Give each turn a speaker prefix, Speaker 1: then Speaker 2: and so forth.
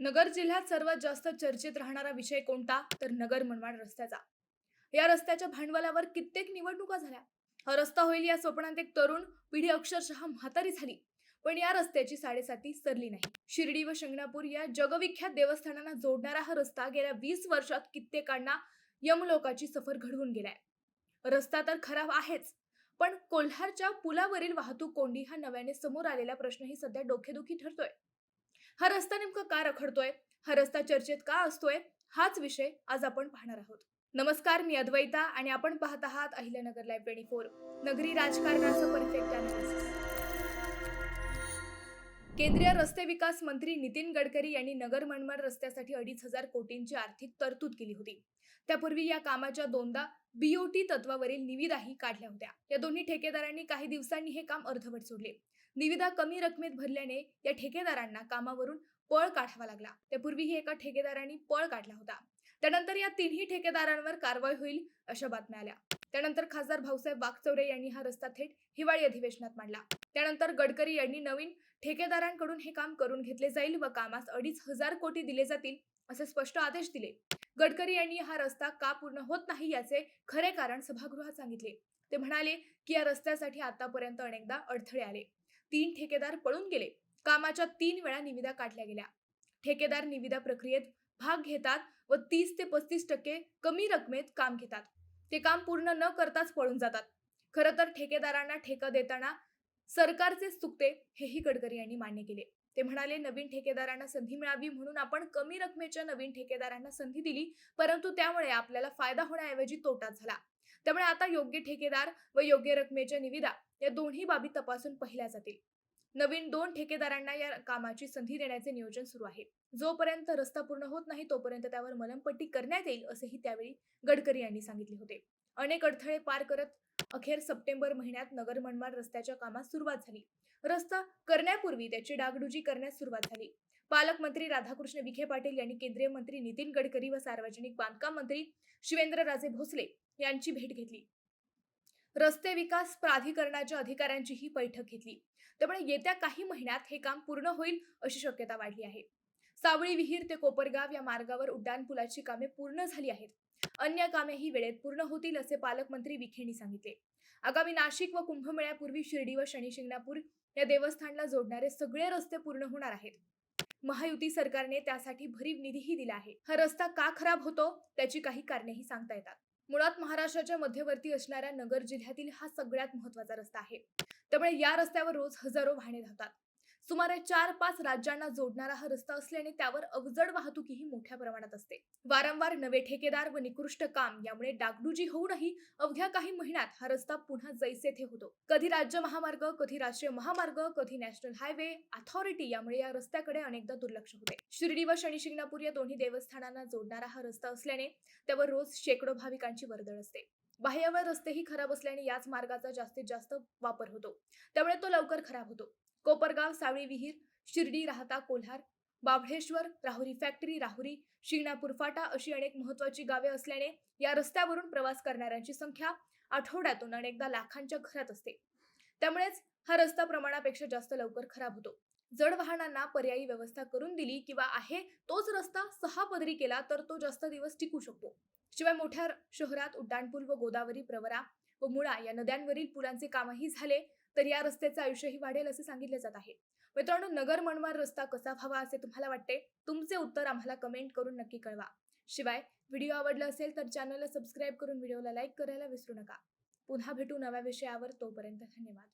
Speaker 1: नगर जिल्ह्यात सर्वात जास्त चर्चेत राहणारा विषय कोणता? तर नगर मनमाड रस्त्याचा. या रस्त्याच्या भांडवलावर कित्येक निवडणुका झाल्या. हा रस्ता होईल या स्वप्नात एक तरुण पिढी अक्षरशः म्हातारी झाली. पण या रस्त्याची साडेसाती सरली नाही. शिर्डी व शिंगणापूर या जगविख्यात देवस्थानांना जोडणारा हा रस्ता गेल्या वीस वर्षात कित्येकांना यमलोकाची सफर घडवून गेलाय. रस्ता तर खराब आहेच पण कोल्हारच्या पुलावरील वाहतूक कोंडी हा नव्याने समोर आलेला प्रश्नही सध्या डोकेदुखी ठरतोय. हा रस्ता नेमका का रखडतोय? हा रस्ता चर्चेत का असतोय? हाच विषय आज आपण पाहणार आहोत. नमस्कार मी अद्वैता आणि आपण पाहत आहात अहिल्यानगर लाईव्ह ट्वेंटी फोर नगरी राजकारणाचं परफेक्ट अनालिसिस केंद्रीय रस्ते विकास मंत्री नितीन गडकरी यांनी नगर मनमाड रस्त्यासाठी अडीच हजार कोटींची आर्थिक तरतूद केली होती. त्यापूर्वी या कामाच्या दोनदा बीओटी तत्वावरील निविदाही काढल्या होत्या. या दोन्ही ठेकेदारांनी काही दिवसांनी हे काम अर्धवट सोडले. निविदा कमी रकमेत भरल्याने या ठेकेदारांना कामावरून पळ काढावा लागला. त्यापूर्वीही एका ठेकेदारांनी पळ काढला होता. त्यानंतर या तिन्ही ठेकेदारांवर कारवाई होईल अशा बातम्या आल्या. त्यानंतर खासदार भाऊसाहेब वागचौरे यांनी हा रस्ता थेट हिवाळी अधिवेशनात मांडला. त्यानंतर गडकरी यांनी नवीन ठेकेदारांकडून हे काम करून घेतले जाईल व कामास अडीच हजार कोटी दिले जातील असे स्पष्ट आदेश दिले. गडकरी यांनी हा रस्ता का पूर्ण होत नाही याचे खरे कारण सभागृहात सांगितले. ते म्हणाले की या रस्त्यासाठी आतापर्यंत अनेकदा अडथळे आले. तीन ठेकेदार पळून गेले. कामाच्या तीन वेळा निविदा काढल्या गेल्या. ठेकेदार निविदा प्रक्रियेत भाग घेतात व तीस ते पस्तीस टक्के कमी रकमेत काम घेतात. ते काम पूर्ण न करताच पळून जातात. खरं तर ठेकेदारांना ठेका देताना सरकारचे चुकते हेही गडकरी यांनी मान्य केले. ते म्हणाले नवीन ठेकेदारांना संधी मिळावी म्हणून आपण कमी रकमेच्या नवीन ठेकेदारांना संधी दिली परंतु त्यामुळे आपल्याला फायदा होण्याऐवजी तोटाच झाला. त्यामुळे आता योग्य ठेकेदार व योग्य रकमेच्या निविदा या दोन्ही बाबी तपासून पाहिल्या जातील. नवीन दोन ठेकेदारांना या कामाची संधी देण्याचे नियोजन सुरू आहे. जोपर्यंत रस्ता पूर्ण होत नाही तोपर्यंत त्यावर मलमपट्टी करण्यात येईल असेही त्यावेळी गडकरी यांनी सांगितले होते. अनेक अडथळे पार करत अखेर सप्टेंबर महिन्यात नगर मनमाड रस्त्याच्या कामास सुरुवात झाली. रस्ता करण्यापूर्वी त्याची डागडुजी करण्यास सुरुवात झाली. पालकमंत्री राधाकृष्ण विखे पाटील यांनी केंद्रीय मंत्री नितीन गडकरी व सार्वजनिक बांधकाम मंत्री शिवेंद्रराजे भोसले यांची भेट घेतली. रस्ते विकास प्राधिकरणाच्या अधिकाऱ्यांचीही बैठक घेतली. त्यामुळे येत्या काही महिन्यात हे काम पूर्ण होईल अशी शक्यता वाढली आहे. सावळी विहीर ते कोपरगाव या मार्गावर उड्डाणपुलाची कामे पूर्ण झाली आहेत. अन्य कामेही वेळेत पूर्ण होतील असे पालकमंत्री विखेंनी सांगितले. आगामी नाशिक व कुंभमेळ्यापूर्वी शिर्डी व शनी शिंगणापूर या देवस्थानला जोडणारे सगळे रस्ते पूर्ण होणार आहेत. महायुती सरकारने त्यासाठी भरीव निधीही दिला आहे. हा रस्ता का खराब होतो? त्याची काही कारणेही सांगता येतात. मुळात महाराष्ट्राच्या मध्यवर्ती असणाऱ्या नगर जिल्ह्यातील हा सगळ्यात महत्त्वाचा रस्ता आहे. त्यामुळे या रस्त्यावर रोज हजारो वाहने धावतात. सुमारे चार पाच राज्यांना जोडणारा हा रस्ता असल्याने त्यावर अवजड वाहतुकीही मोठ्या प्रमाणात असते. वारंवार नवे ठेकेदार व निकृष्ट काम यामुळे डागडुजी होऊनही अवघ्या काही महिन्यात हा रस्ता पुन्हा जैसे थे होतो. कधी राज्य महामार्ग कधी राष्ट्रीय महामार्ग कधी नॅशनल हायवे अथॉरिटी यामुळे या रस्त्याकडे अनेकदा दुर्लक्ष होते. शिर्डी व शनी शिंगणापूर या दोन्ही देवस्थानांना जोडणारा हा रस्ता असल्याने त्यावर रोज शेकडो भाविकांची वर्दळ असते. बाह्यवळ रस्तेही खराब असल्याने याच मार्गाचा जास्तीत जास्त वापर होतो. त्यामुळे तो लवकर खराब होतो. कोपरगाव सावळी विहीर शिर्डी राहता कोल्हार बाभळेश्वर राहुरी फॅक्टरी राहुरी शिंगणापूर फाटा अशी अनेक महत्वाची गावे असल्याने या रस्त्यावरून प्रवास करणाऱ्यांची संख्या आठवड्यातून अनेकदा लाखांच्या घरात असते. त्यामुळेच हा रस्ता प्रमाणापेक्षा जास्त लवकर खराब होतो. जड वाहनांना पर्यायी व्यवस्था करून दिली किंवा आहे तोच रस्ता सहा पदरी केला तर तो जास्त दिवस टिकू शकतो. शिवाय मोठ्या शहरात उड्डाणपूल व गोदावरी प्रवरा व मुळा या नद्यांवरील पुलांचे कामही झाले. तर या रस्त्याचं आयुष्यही वाढेल असे सांगितले जात आहे. मित्रांनो नगर मनमाड रस्ता कसा व्हावा असे तुम्हाला वाटते? तुमचे उत्तर आम्हाला कमेंट करून नक्की कळवा. शिवाय व्हिडिओ आवडला असेल तर चॅनलला सबस्क्राईब करून व्हिडिओला लाईक करायला विसरू नका. पुन्हा भेटू नव्या विषयावर तोपर्यंत धन्यवाद.